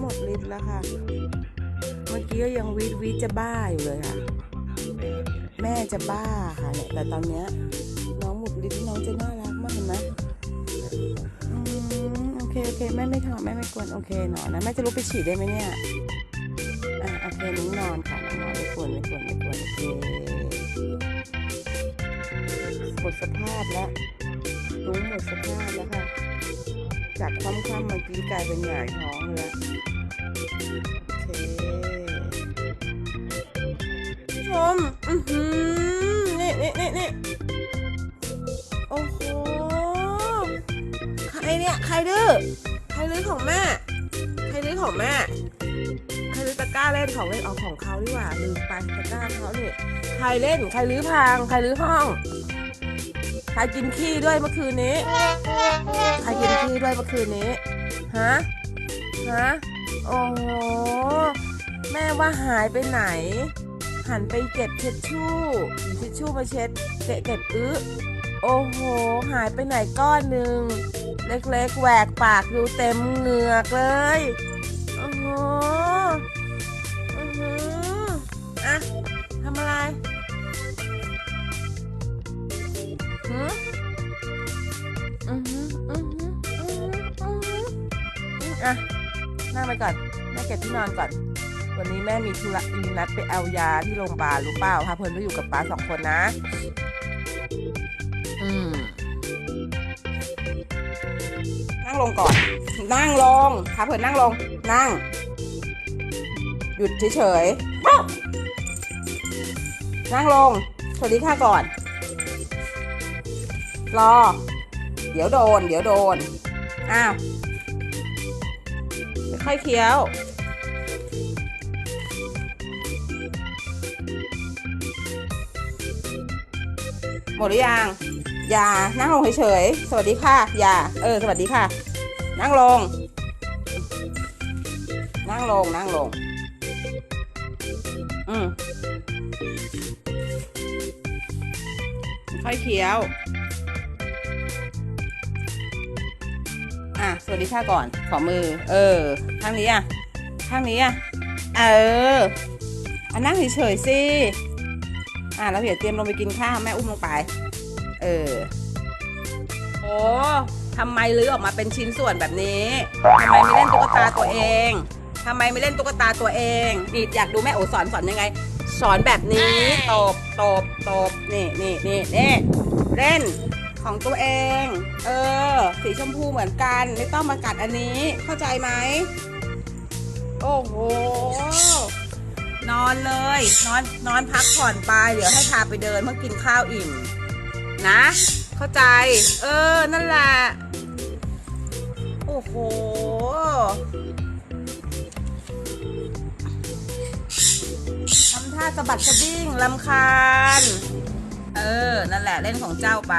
หมดฤทธิ์แล้วค่ะ เมื่อกี้ก็ยังวีดวีดจะบ้าอยู่เลยค่ะ แม่จะบ้าค่ะเนี่ยแต่ตอนเนี้ยน้องหมดฤทธิ์น้องจะน่ารักมากเห็นไหมอืมโอเคโอเคแม่ไม่ทำแม่ไม่กวนโอเคหนอนนะแม่จะลุกไปฉี่ได้ไหมเนี่ยอะโอเคน้องนอนค่ะนอนไม่กวนไม่กวนไม่กวนโอเคหมดสภาพแล้วลุงหมดสภาพแล้วค่ะ จากคว่ำๆเมื่อกี้กลายเป็นหงายท้องเลยโอเคผู้ชมอือหือนี่นี่นี่นี่โอ้โหใครเนี่ยใครดื้อใครลื้อของแม่ใครลื้อของแม่ใครลื้อตะกร้าเล่นของเล่นเอาของเขาดีกว่าลืมไปตะกร้าเขาเนี่ยใครเล่นใครลื้อพังใครลื้อห้อง ครกินขี้ด้วยเมื่อคืนนี้ ใครกินขี้ด้วยเมื่อคืนนี้ ฮะ ฮะ โอ้โห แม่ว่าหายไปไหน หันไปเก็บเช็ดชู่หยิบเช็ดชู่มาเช็ดเก็บเก็บอื้อโอ้โห หายไปไหนก้อนหนึ่ง เล็กๆแหวกปากดูเต็มเหงือกเลย โอ้โห หืออือหืออือหืออือหืออือหืออะนั่งไปก่อนแม่เก็บที่นอนก่อน วันนี้แม่มีธุระมีนัดไปเอายาที่โรงพยาบาลรู้เปล่าพาเพลินไปอยู่กับป้าสองคนนะ อืมนั่งลงก่อน นั่งลงพาเพลินนั่งลง นั่ง หยุดเฉยๆนั่งลง สวัสดีค่ะก่อน รอ เดี๋ยวโดน เดี๋ยวโดน อ้าวค่อยเคี้ยว หมดหรือยัง อย่า นั่งลงเฉยๆ สวัสดีค่ะ อย่า เออ สวัสดีค่ะ นั่งลง นั่งลง นั่งลง อืมค่อยเคี้ยว อะสวัสดีค่ะก่อน ขอมือ เออ ข้างนี้อะ ข้างนี้อะ เอออะนั่งเฉยๆสิ อะแล้วเดี๋ยวเตรียมลงไปกินข้าวแม่อุ้มลงไป เออ โอ้ทำไมลื้อออกมาเป็นชิ้นส่วนแบบนี้ทำไมไม่เล่นตุ๊กตาตัวเองทำไมไม่เล่นตุ๊กตาตัวเองนี่อยากดูแม่โอสอนสอนยังไง สอนแบบนี้ ตบ ตบ ตบ นี่นี่นี่นี่เล่น ของตัวเอง เออ สีชมพูเหมือนกัน ไม่ต้องมากัดอันนี้เข้าใจไหม โอ้โห นอนเลย นอนนอนพักผ่อนไป เดี๋ยวให้พาไปเดินเมื่อกินข้าวอิ่ม นะ เข้าใจ เออ นั่นแหละ โอ้โหทำท่าสะบัดสะดิ้งลำคาญ เออ นั่นแหละเล่นของเจ้าไป